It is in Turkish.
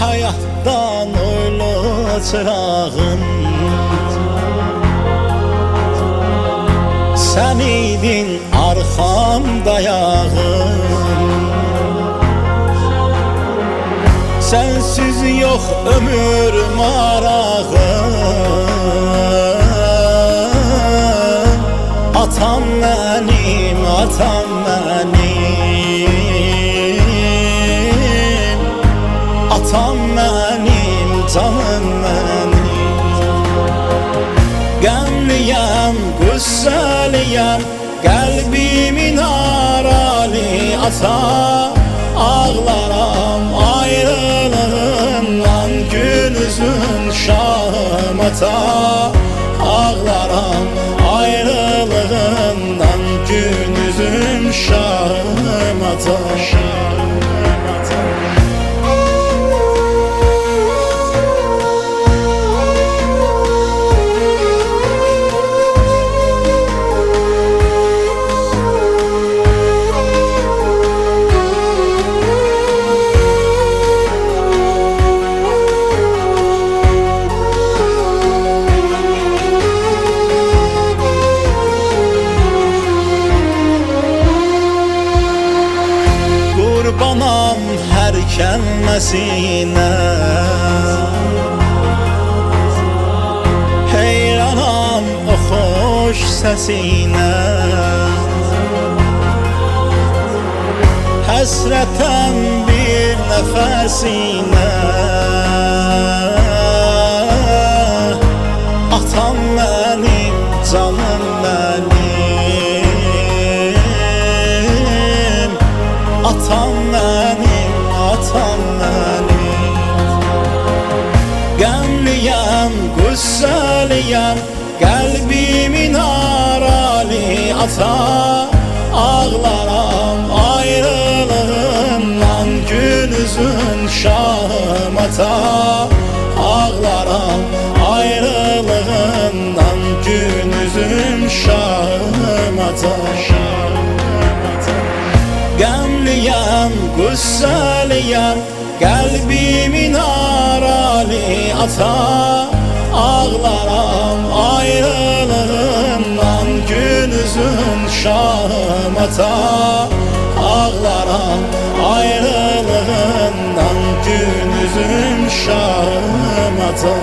hayatdan oylu çırağım Sen idin arkamda yağım Sensiz yok ömür marağım Atam benim, canım benim. Qəmliyəm, qüssəliyəm Qəlbimin arali ata. Ağlaram ayrılığından Gün üzün şahım ata. Ağlaram Qurbanam hər kəlməsinə Heyranam o xoş səsinə Həsrətəm bir nəfəsinə Atam mənim, canım mənim Atam mənim, atam mənim Qəmliyəm, qüssəliyəm Qəlbimin arali ata. Ağlaram ayrılığından Gün üzün şahım ata. Ağlaram ayrılığından Gün üzün şahım ata. Şahım ata Qəmliyəm, qüssəliyəm Qəlbimin arali ata. Ağlaram ayrılığından Gün üzün şahım ata. Ağlaram ayrılığından Gün üzün şahım ata